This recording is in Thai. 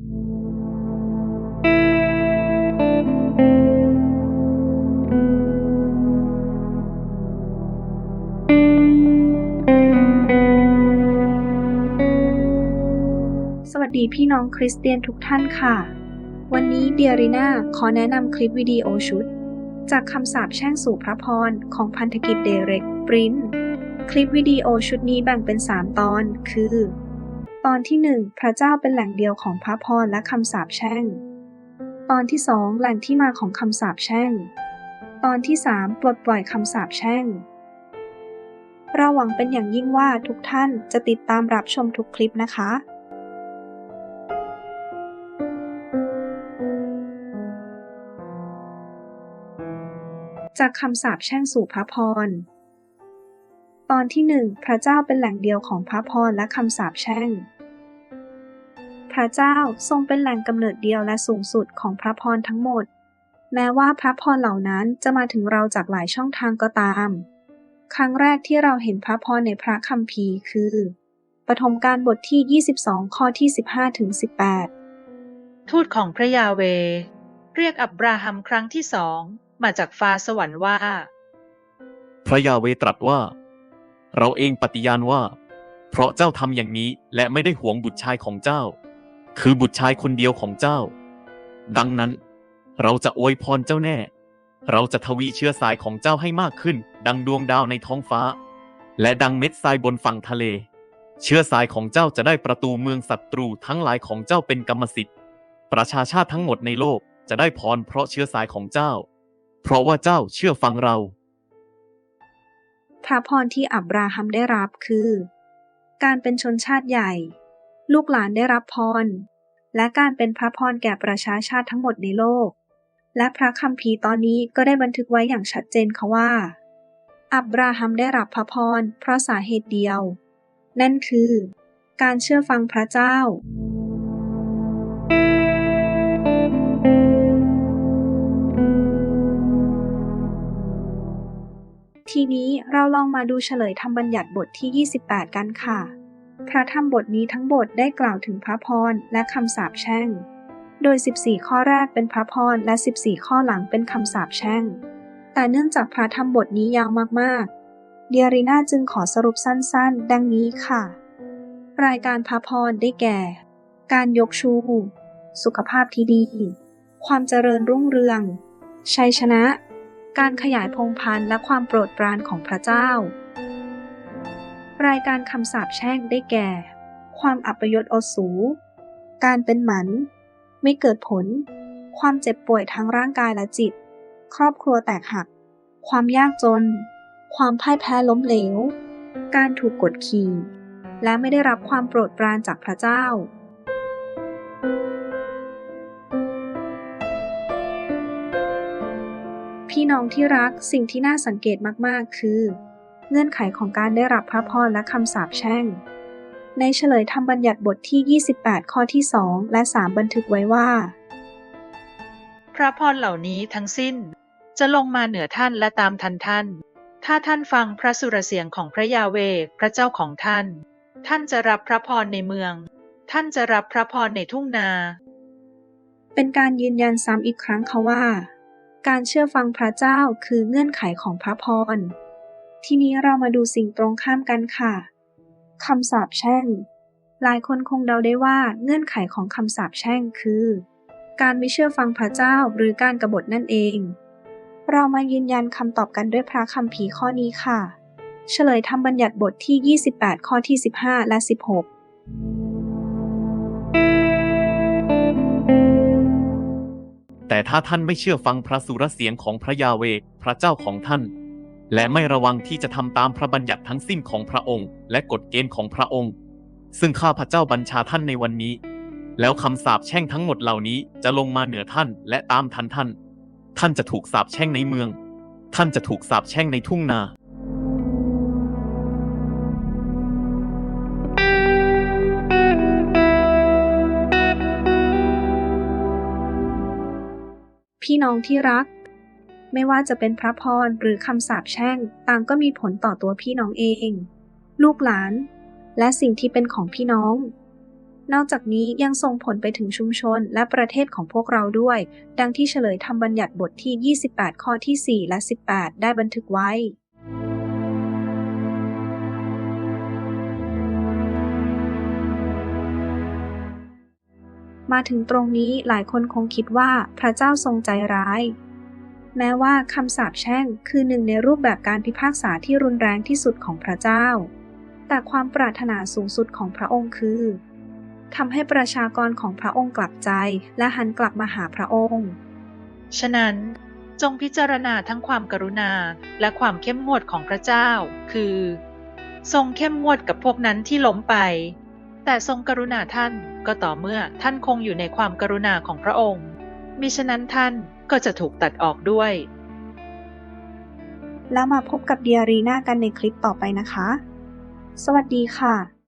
สวัสดีพี่น้องคริสเตียนทุกท่านค่ะ วันนี้เดียริน่าขอแนะนำคลิปวิดีโอชุด จากคำสาปแช่งสู่พระพรของพันธกิจเดเร็กปรินคลิปวิดีโอชุดนี้แบ่งเป็น 3 ตอน คือ ตอนที่1พระเจ้าเป็นแหล่งเดียวของพระพรและคำสาปแช่ง ตอนที่2แหล่งที่มาของคำสาปแช่ง ตอนที่3ปลดปล่อยคำสาปแช่ง เราหวังเป็นอย่างยิ่งว่าทุกท่านจะติดตามรับชมทุกคลิปนะคะจากคำสาปแช่งสู่พระพร ตอนที่หนึ่งพระเจ้าเป็นแหล่งเดียวของพระพรและคำสาปแช่ง พระเจ้าทรงเป็นแหล่งกำเนิดเดียวและสูงสุดของพระพรทั้งหมด แม้ว่าพระพรเหล่านั้นจะมาถึงเราจากหลายช่องทางก็ตาม ครั้งแรกที่เราเห็นพระพรในพระคัมภีร์คือ ปฐมกาลบทที่ 22 ข้อที่ 15ถึง18 ทูตของพระยาเวห์เรียกอับราฮัมครั้งที่สองมาจากฟ้าสวรรค์ว่า พระยาเวตรัสว่า เราเองปฏิญาณว่า เพราะเจ้าทำอย่างนี้และไม่ได้หวงบุตรชายของเจ้า คือบุตรชายคนเดียวของเจ้า ดังนั้น เราจะอวยพรเจ้าแน่ เราจะทวีเชื้อสายของเจ้าให้มากขึ้น ดังดวงดาวในท้องฟ้า และดังเม็ดทรายบนฝั่งทะเล เชื้อสายของเจ้าจะได้ประตูเมืองศัตรูทั้งหลายของเจ้าเป็นกรรมสิทธิ์ ประชาชาติทั้งหมดในโลกจะได้พรเพราะเชื้อสายของเจ้า เพราะว่าเจ้าเชื่อฟังเรา พระพรที่อับราฮัมได้รับคือ การเป็นชนชาติใหญ่ ลูกหลานได้รับพร และการเป็นพระพรแก่ประชาชาติทั้งหมดในโลก และพระคัมภีร์ตอนนี้ก็ได้บันทึกไว้อย่างชัดเจนค่ะว่า อับราฮัมได้รับพระพรเพราะสาเหตุเดียว นั่นคือ การเชื่อฟังพระเจ้าทีนี้เราลองมาดูเฉลยธรรมบัญญัติบทที่ 28 กันค่ะ พระธรรมบทนี้ทั้งบทได้กล่าวถึงพระพรและคำสาปแช่ง โดย 14 ข้อแรกเป็นพระพรและ 14 ข้อหลังเป็นคำสาปแช่ง แต่เนื่องจากพระธรรมบทนี้ยาวมากๆ เดียริน่าจึงขอสรุปสั้นๆ ดังนี้ค่ะ รายการพระพรได้แก่ การยกชู สุขภาพที่ดี ความเจริญรุ่งเรือง ชัยชนะ การขยายพงศ์พันธุ์และความโปรดปรานของพระเจ้า รายการคำสาปแช่งได้แก่ ความอัปยศอสู การเป็นหมัน ไม่เกิดผล ความเจ็บป่วยทั้งร่างกายและจิต ครอบครัวแตกหัก ความยากจน ความพ่ายแพ้ล้มเหลว การถูกกดขี่ และไม่ได้รับความโปรดปรานจากพระเจ้าพี่น้องที่รักสิ่งที่น่าสังเกตมาก ๆ คือ เงื่อนไขของการได้รับพระพรและคำสาปแช่ง ในเฉลยธรรมบัญญัติบทที่ 28 ข้อที่ 2 และ 3 บันทึกไว้ว่า พระพรเหล่านี้ทั้งสิ้น จะลงมาเหนือท่านและตามทันท่าน ถ้าท่านฟังพระสุรเสียงของพระยาเวห์พระเจ้าของท่าน ท่านจะรับพระพรในเมือง ท่านจะรับพระพรในทุ่งนา เป็นการยืนยันซ้ำอีกครั้งค่ะว่า การเชื่อฟังพระเจ้าคือเงื่อนไขของพระพร ทีนี้เรามาดูสิ่งตรงข้ามกันค่ะ คำสาปแช่ง หลายคนคงเดาได้ว่าเงื่อนไขของคำสาปแช่งคือ การไม่เชื่อฟังพระเจ้าหรือการกรบฏนั่นเอง เรามายืนยันคำตอบกันด้วยพระคัมภีข้อนี้ค่ะ เฉลยธรรมบัญญัติบทที่ 28 ข้อที่ 15 และ 16แต่ถ้าท่านไม่เชื่อฟังพระสุรเสียงของพระยาเว พระเจ้าของท่าน และไม่ระวังที่จะทำตามพระบัญญัติทั้งสิ้นของพระองค์ และกฎเกณฑ์ของพระองค์ ซึ่งข้าพระเจ้าบัญชาท่านในวันนี้ แล้วคำสาปแช่งทั้งหมดเหล่านี้จะลงมาเหนือท่านและตามทันท่าน ท่านจะถูกสาปแช่งในเมือง ท่านจะถูกสาปแช่งในทุ่งนาพี่น้องที่รัก ไม่ว่าจะเป็นพระพรหรือคำสาปแช่ง ต่างก็มีผลต่อตัวพี่น้องเอง ลูกหลาน และสิ่งที่เป็นของพี่น้อง นอกจากนี้ยังส่งผลไปถึงชุมชนและประเทศของพวกเราด้วย ดังที่เฉลยธรรมบัญญัติบทที่ 28 ข้อที่ 4 และ 18 ได้บันทึกไว้มาถึงตรงนี้หลายคนคงคิดว่าพระเจ้าทรงใจร้าย แม้ว่าคำสาปแช่งคือหนึ่งในรูปแบบการพิพากษาที่รุนแรงที่สุดของพระเจ้า แต่ความปรารถนาสูงสุดของพระองค์คือทำให้ประชากรของพระองค์กลับใจและหันกลับมาหาพระองค์ ฉะนั้นจงพิจารณาทั้งความกรุณาและความเข้มงวดของพระเจ้า คือ ทรงเข้มงวดกับพวกนั้นที่ล้มไป แต่ทรงกรุณาท่านก็ต่อเมื่อท่านคงอยู่ในความกรุณาของพระองค์ มิฉะนั้นท่านก็จะถูกตัดออกด้วย แล้วมาพบกับเดียรีนากันในคลิปต่อไปนะคะ สวัสดีค่ะ